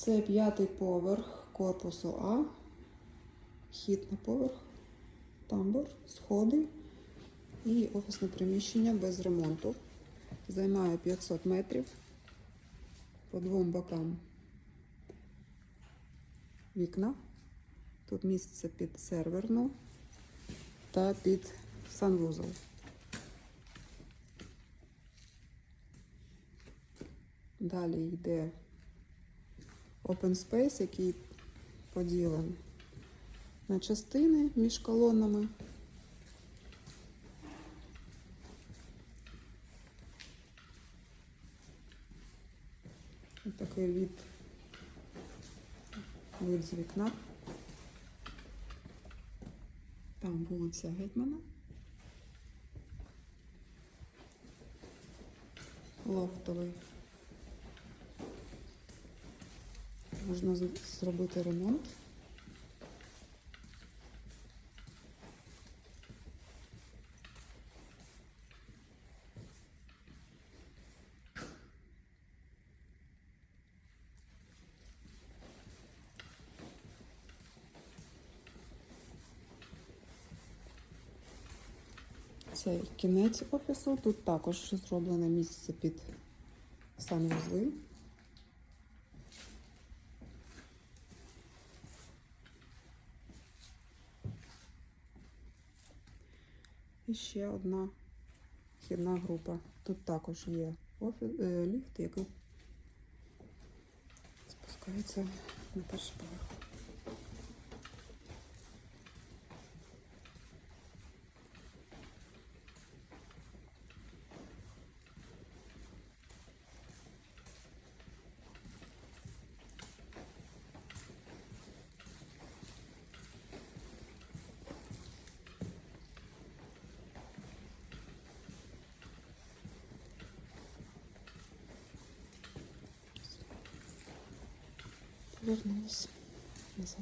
Це п'ятий поверх корпусу А. Хід на поверх, тамбур, сходи і офісне приміщення без ремонту. Займає 500 метрів по двом бокам вікна. Тут місце під серверну та під санвузол. Далі йде open space, який поділений на частини між колонами. Ось такий від, вид з вікна. Там вулиця Гетьмана. Лофтовий. Можна зробити ремонт. Це кінець офісу. Тут також зроблене місце під санвузли. І ще одна вхідна група. Тут також є е, ліфт, який спускається на перший поверх. Повернулися назад.